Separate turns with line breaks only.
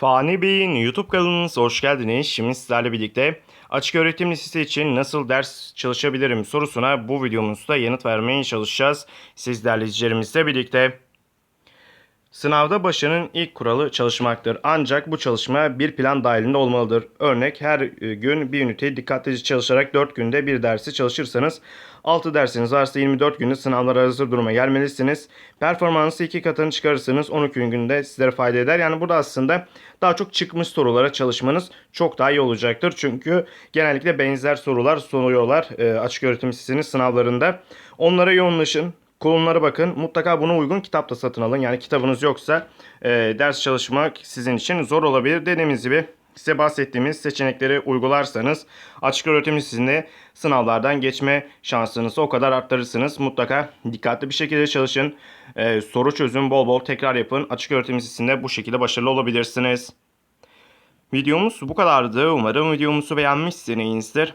Fani Bey'in YouTube kanalınıza hoş geldiniz. Şimdi sizlerle birlikte açık öğretim lisesi için nasıl ders çalışabilirim sorusuna bu videomuzda yanıt vermeye çalışacağız. Sizlerle izleyicilerimizle birlikte. Sınavda başarının ilk kuralı çalışmaktır. Ancak bu çalışma bir plan dahilinde olmalıdır. Örnek her e, gün bir üniteyi dikkatlice çalışarak 4 günde bir dersi çalışırsanız 6 dersiniz varsa 24 günde sınavlara hazır duruma gelmelisiniz. Performansı iki katını çıkarırsanız 12 günde sizlere fayda eder. Yani burada aslında daha çok çıkmış sorulara çalışmanız çok daha iyi olacaktır. Çünkü genellikle benzer sorular soruyorlar e, açık öğretim sınavlarında. Onlara yoğunlaşın. Konulara bakın. Mutlaka buna uygun kitap da satın alın. Yani kitabınız yoksa e, ders çalışmak sizin için zor olabilir. Dediğimiz gibi size bahsettiğimiz seçenekleri uygularsanız açık öğretim lisesinde sınavlardan geçme şansınızı o kadar arttırırsınız. Mutlaka dikkatli bir şekilde çalışın. E, soru çözün, bol bol tekrar yapın. Açık öğretim lisesinde bu şekilde başarılı olabilirsiniz. Videomuz bu kadardı. Umarım videomuzu beğenmişsinizdir.